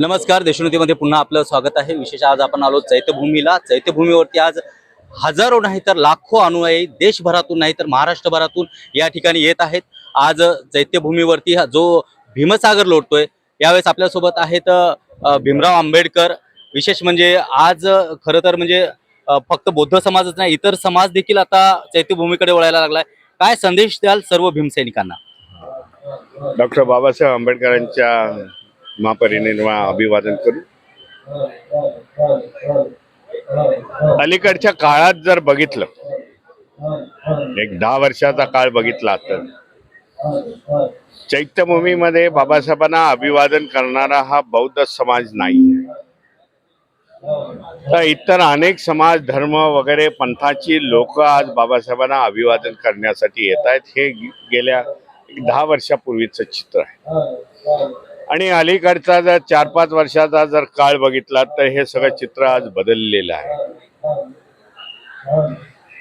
नमस्कार देशोन्नतीमध्ये पुन्हा आपलं स्वागत आहे. विशेष आज आपण आलो चैत्यभूमीला. चैत्यभूमीवरती आज हजारो नाही तर लाखो अनुयायी देशभरातून नाही तर महाराष्ट्रभरातून या ठिकाणी येत आहेत. आज चैत्यभूमीवरती जो भीमसागर लोटतोय यावेळेस आपल्यासोबत आहेत भीमराव आंबेडकर. विशेष म्हणजे आज खरं तर म्हणजे फक्त बौद्ध समाजच नाही इतर समाज देखील आता चैत्यभूमीकडे वळायला लागलाय. काय संदेश द्याल सर्व भीमसैनिकांना? डॉक्टर बाबासाहेब आंबेडकरांच्या महापरिनिर्वाण अभिवादन करू. अलीकडच्या काळात जर बघितलं एक दहा वर्षाचा काळ बघितला तर चैत्यभूमीमध्ये बाबासाहेबांना अभिवादन करणारा हा बौद्ध समाज नाही. तर इतर अनेक समाज धर्म वगैरे पंथाची लोक आज बाबासाहेबांना अभिवादन करण्यासाठी येत आहेत. हे गेल्या दहा वर्षापूर्वीचं चित्र आहे. आणि अलीकडचा जर चार पाच वर्षाचा जर काळ बघितला तर हे सगळं चित्र आज बदललेलं आहे.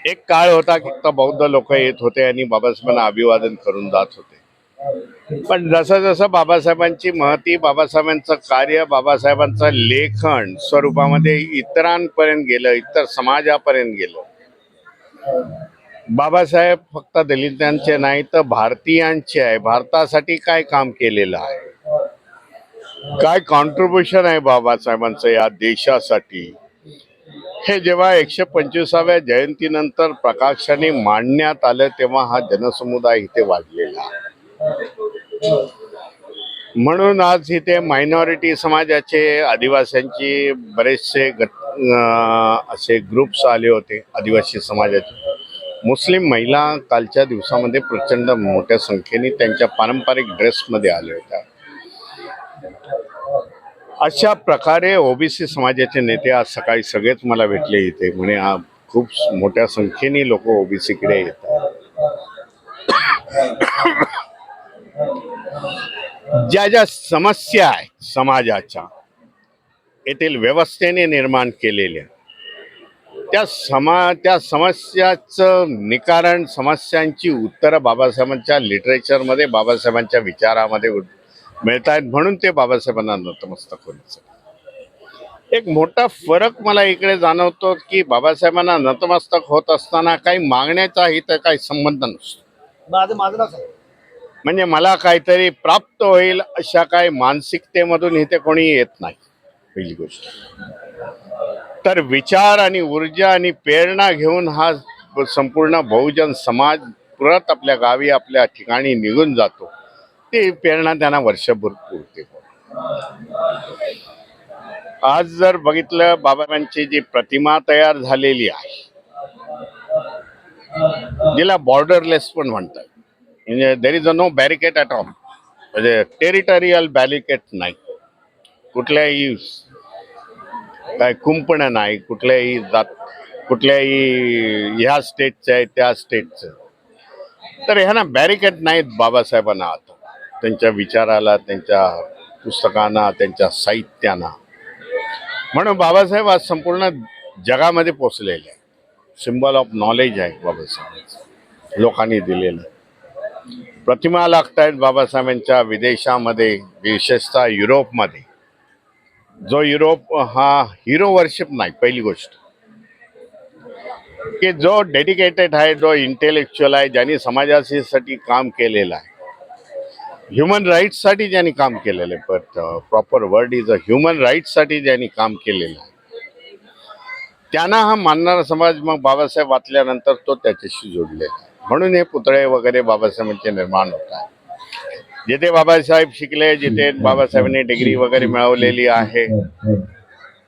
एक काळ होता की बौद्ध लोक येत होते आणि बाबासाहेबांना अभिवादन करून जात होते. पण जसं जसं बाबासाहेबांची महती बाबासाहेबांचं कार्य बाबासाहेबांचं लेखन स्वरूपामध्ये इतरांपर्यंत गेलं इतर समाजापर्यंत गेलं. बाबासाहेब फक्त दलितांचे नाही तर भारतीयांचे आहे. भारतासाठी काय काम केलेलं आहे? काय कॉन्ट्रीब्युशन आहे बाबासाहेबांचं या देशासाठी? हे जेव्हा एकशे पंचवीसाव्या जयंतीनंतर प्रकाशाने मांडण्यात आलं तेव्हा हा जनसमुदाय इथे वाढलेला. म्हणून आज इथे मायनॉरिटी समाजाचे आदिवासींची बरेचसे गट असे ग्रुप्स आले होते आदिवासी समाजाचे. मुस्लिम महिला कालच्या दिवसामध्ये प्रचंड मोठ्या संख्येने त्यांच्या पारंपरिक ड्रेसमध्ये आल्या होत्या. अशा प्रकारे ओबीसी समाजाचे नेते आज सकाळी सगळेच मला भेटले इथे. म्हणे हा खूप मोठ्या संख्येने लोक ओबीसीकडे येतात. ज्या ज्या समस्या आहेत समाजाच्या येथील व्यवस्थेने निर्माण केलेल्या त्या समा त्या समस्याचं निकारण समस्यांची उत्तरं बाबासाहेबांच्या लिटरेचरमध्ये बाबासाहेबांच्या विचारामध्ये मिळत आहेत म्हणून ते बाबासाहेबांना नतमस्तक होण्याचं. एक मोठा फरक मला इकडे जाणवतो की बाबासाहेबांना नतमस्तक होत असताना काही मागण्याचा इथं काही संबंध नसतो. म्हणजे मला काहीतरी प्राप्त होईल अशा काही मानसिकतेमधून इथे कोणी येत नाही पहिली गोष्ट. तर विचार आणि ऊर्जा आणि प्रेरणा घेऊन हा संपूर्ण बहुजन समाज परत आपल्या गावी आपल्या ठिकाणी निघून जातो. ती प्रेरणा त्यांना वर्षभर पुरते. आज जर बघितलं बाबांची जी प्रतिमा तयार झालेली आहे जिला बॉर्डरलेस पण म्हणतात. म्हणजे there is a no barricade at all म्हणजे टेरिटोरियल बॅरिकेट नाही. कुठल्याही काय कुंपणं नाही कुठल्याही जात कुठल्याही ह्या स्टेटचं आहे त्या स्टेटचं तर ह्या ना बॅरिकेड नाहीत बाबासाहेबांना आता. त्यांच्या विचाराला त्यांच्या पुस्तकांना त्यांच्या साहित्यांना. म्हणून बाबासाहेब आज संपूर्ण जगामध्ये पोचलेले आहे सिम्बॉल ऑफ नॉलेज आहे बाबासाहेबांचं. लोकांनी दिलेलं. प्रतिमा लागत आहेत बाबासाहेबांच्या विदेशामध्ये विशेषतः युरोपमध्ये. जो युरोप हा हिरो वर्शिप नाही पहिली गोष्ट. की जो डेडिकेटेड आहे जो इंटेलेक्च्युअल आहे ज्यांनी समाजासाठी काम केलेलं आहे. ह्युमन राईट्ससाठी ज्यांनी काम केलेलं आहे but proper word is a human राईट्ससाठी ज्यांनी काम केलेलं आहे. त्यांना हा मानणारा समाज मग बाबासाहेब वाचल्यानंतर तो त्याच्याशी जोडलेला आहे. म्हणून हे पुतळे वगैरे बाबासाहेबांचे निर्माण होत आहे. जिथे बाबासाहेब शिकले जिथे बाबासाहेबांनी डिग्री वगैरे मिळवलेली आहे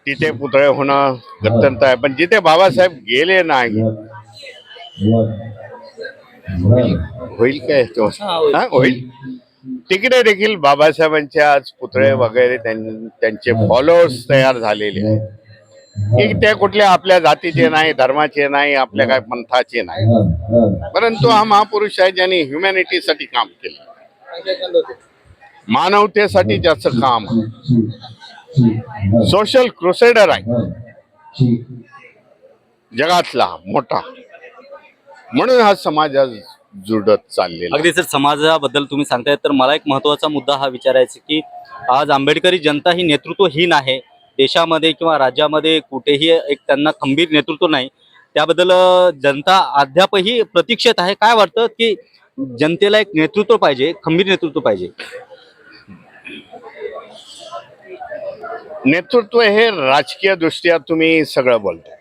तिथे पुतळे होणं गत्यंत आहे. पण जिथे बाबासाहेब गेले नाही होईल काय? तो? हा, होईल. तिकडे देखील बाबासाहेबांचे आज पुतळे वगैरे त्यां- त्यांचे फॉलोअर्स तयार झालेले आहेत. की ते कुठल्या आपल्या जातीचे नाही धर्माचे नाही आपल्या काय पंथाचे नाही. परंतु हा महापुरुष आहे ज्यांनी ह्युमॅनिटीसाठी काम केलं. मानवतेसाठी ज्याचं काम. सोशल क्रुसेडर आहे. जगातला मोठा. म्हणून हा समाज आज जुडत चाललेला आहे. अगदी सर समाजाबद्दल तुम्ही सांगताय. तर मला एक महत्त्वाचा मुद्दा हा विचारायचा की आज आंबेडकरी जनता ही नेतृत्वहीन आहे. देशामध्ये किंवा राज्यामध्ये कुठेही एक त्यांना खंबीर नेतृत्व नाही. त्याबद्दल जनता अद्यापही प्रतीक्षेत आहे. काय वाटतं की जनतेला एक नेतृत्व पाहिजे खंबीर नेतृत्व पाहिजे? नेतृत्व हे राजकीय दृष्ट्या तुम्ही सगळं बोलताय.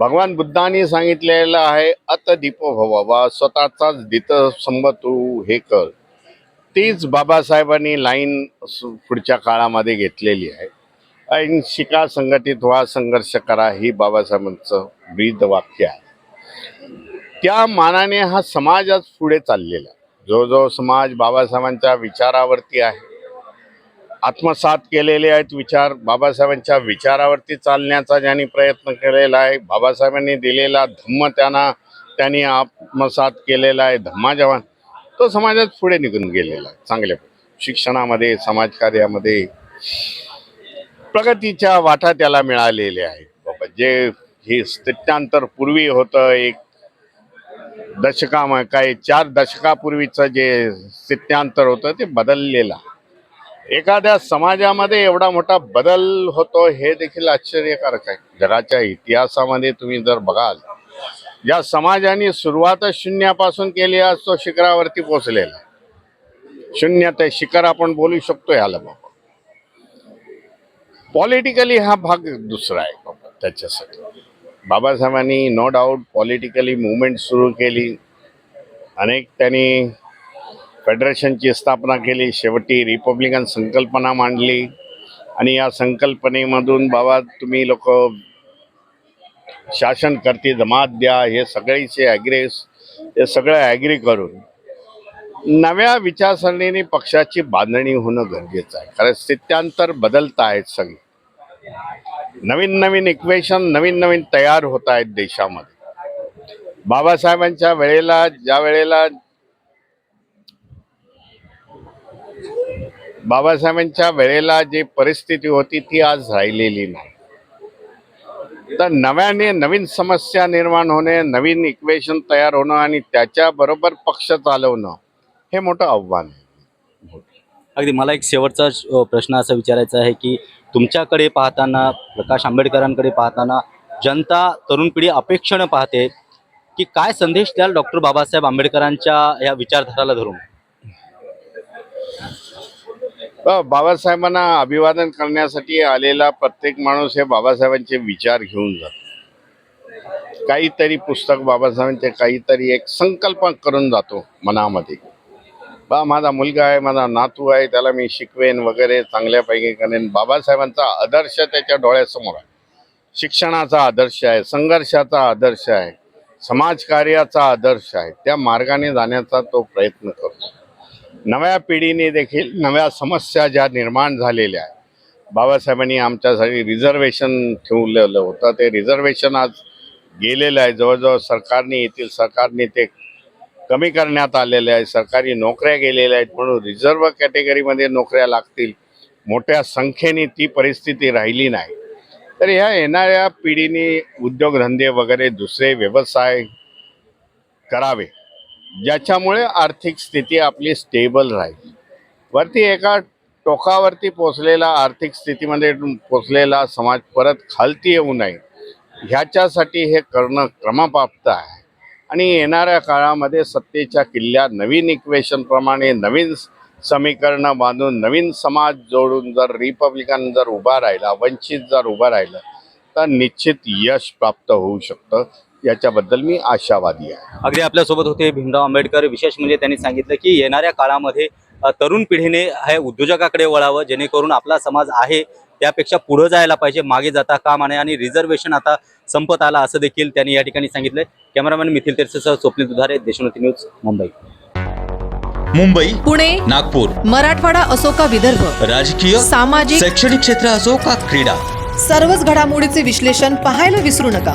भगवान बुद्धांनी सांगितलेलं आहे अत दीपो भवा स्वतःचाच दित तू हे कर. तीच बाबासाहेबांनी लाईन पुढच्या काळामध्ये घेतलेली आहे. अहिंसिका संघटित व्हा संघर्ष करा ही बाबासाहेबांचं ब्रीद वाक्य आहे. त्या मानाने हा समाज आज पुढे चाललेला आहे. जो जो समाज बाबासाहेबांच्या विचारावरती आहे आत्मसात केलेले आहेत विचार. बाबासाहेबांच्या विचारावरती चालण्याचा ज्यांनी प्रयत्न केलेला आहे बाबासाहेबांनी दिलेला धम्म त्यांना त्यांनी आत्मसात केलेला आहे. धम्मा जवान तो समाजात पुढे निघून गेलेला आहे. चांगल्या शिक्षणामध्ये समाजकार्यामध्ये प्रगतीच्या वाटा त्याला मिळालेल्या आहेत. बाबा जे हे स्थित्यांतर पूर्वी होतं एक दशका काय चार दशकापूर्वीचं जे स्थित्यांतर होतं ते बदललेलं आहे. एखाद्या समाजामध्ये एवढा मोठा बदल होतो हे देखील आश्चर्यकारक आहे. जगाच्या इतिहासामध्ये तुम्ही जर बघाल ज्या समाजाने सुरुवातच शून्यापासून केली आज तो शिखरावरती पोचलेला शून्य ते शिखर आपण बोलू शकतो ह्याला बाबा. पॉलिटिकली हा भाग दुसरा आहे बाबा त्याच्यासाठी. बाबासाहेबांनी नो डाऊट पॉलिटिकली मुवमेंट सुरू केली. अनेक त्यांनी फेडरेशनची स्थापना केली शेवटी रिपब्लिकन संकल्पना मांडली. आणि या संकल्पनेमधून बाबा तुम्ही लोक शासन करते जमात द्या हे सगळीचे ॲग्रेस हे सगळं ॲग्री करून नव्या विचारसरणीने पक्षाची बांधणी होणं गरजेचं आहे. कारण स्थित्यांतर बदलत आहेत सगळे. नवीन नवीन इक्वेशन नवीन नवीन तयार होत आहेत देशामध्ये. बाबासाहेबांच्या वेळेला ज्या वेळेला बाबासाहेबांच्या वेळेला जी परिस्थिती होती ती आज राहिलेली नाही. तर नव्याने नवीन समस्या निर्माण होणे नवीन इक्वेशन तयार होणं आणि त्याच्याबरोबर पक्ष चालवणं हे मोठं आव्हान आहे. अगदी मला एक शेवटचा प्रश्न असा विचारायचा आहे की तुमच्याकडे पाहताना प्रकाश आंबेडकरांकडे पाहताना जनता तरुण पिढी अपेक्षेनं पाहते की काय संदेश द्याल डॉक्टर बाबासाहेब आंबेडकरांच्या या विचारधाराला धरून? बाबासाहेबांना अभिवादन करण्यासाठी आलेला प्रत्येक माणूस हे बाबासाहेबांचे विचार घेऊन जातो. काहीतरी पुस्तक बाबासाहेबांचे काहीतरी एक संकल्प करून जातो मनामध्ये. बा माझा मुलगा आहे माझा नातू आहे त्याला मी शिकवेन वगैरे चांगल्यापैकी करेन. बाबासाहेबांचा आदर्श त्याच्या डोळ्यासमोर आहे. शिक्षणाचा आदर्श आहे संघर्षाचा आदर्श आहे समाजकार्याचा आदर्श आहे. त्या मार्गाने जाण्याचा तो प्रयत्न करतो. नव्या पिढीने देखील नव्या समस्या ज्या निर्माण झालेल्या आहेत बाबासाहेबांनी आमच्यासाठी रिझर्वेशन ठेवलेलं होतं. ते रिझर्वेशन आज गेलेलं आहे. जवळजवळ सरकारने येथील सरकारने ते कमी करण्यात आलेले आहे. सरकारी नोकऱ्या गेलेल्या आहेत. म्हणून रिझर्व कॅटेगरीमध्ये नोकऱ्या लागतील. मोठ्या संख्येने ती परिस्थिती राहिली नाही. तर ह्या येणाऱ्या पिढीने उद्योगधंदे वगैरे दुसरे व्यवसाय करावे. ज्याच्यामुळे आर्थिक स्थिती आपली स्टेबल राहील. वरती एका टोकावरती पोचलेला आर्थिक स्थितीमध्ये पोचलेला समाज परत खालती येऊ नये ह्याच्यासाठी हे करणं क्रमप्राप्त आहे. आणि येणाऱ्या काळामध्ये सत्तेच्या किल्ल्या नवीन इक्वेशनप्रमाणे नवीन समीकरणं बांधून नवीन समाज जोडून जर रिपब्लिकन जर उभा राहिला वंचित जर उभा राहिलं तर निश्चित यश प्राप्त होऊ शकतं. याच्याबद्दल मी आशावादी आहे. अगदी आपल्यासोबत होते भीमराव आंबेडकर. विशेष म्हणजे त्यांनी सांगितलं की येणाऱ्या काळामध्ये तरुण पिढीने हे उद्योजकाकडे वळावं जेणेकरून आपला समाज आहे त्यापेक्षा पुढे जायला पाहिजे मागे जाता कामा नये आणि रिझर्वेशन आता संपत आला असं देखील त्यांनी या ठिकाणी सांगितलं कॅमेरामॅन मिथिल तेरसेसह स्वप्नील दुधारे देशोन्नती न्यूज मुंबई. मुंबई पुणे नागपूर मराठवाडा असो का विदर्भ राजकीय सामाजिक शैक्षणिक क्षेत्र असो का क्रीडा सर्वच घडामोडीचे विश्लेषण पाहायला विसरू नका.